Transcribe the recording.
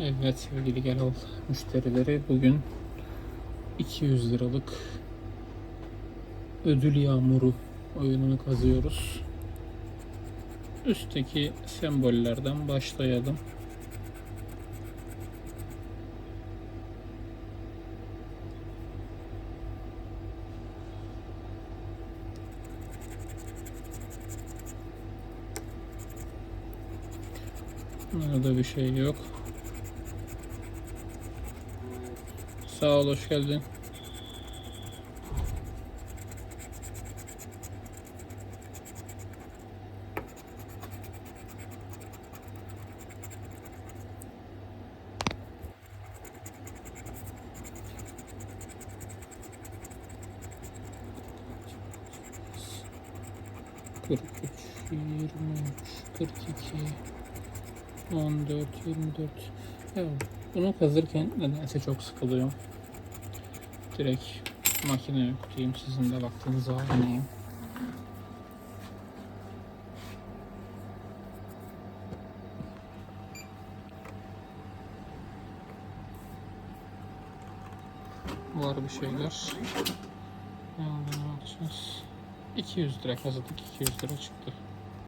Evet sevgili Gelal müşterileri bugün 200 liralık ödül yağmuru oyununu kazıyoruz. Üstteki sembollerden başlayalım. Burada bir şey yok. Sağ ol, hoş geldin. Kırk üç, yirmi üç, kırk iki, on dört, yirmi dört. Ya bunu kazırken nedense çok sıkılıyorum. Direkt makineye yükleyeyim sizin de vaktinizi almayayım. Var bir şeyler. Yani ne yapacağız? 200 lira kazıdık 200 lira çıktı.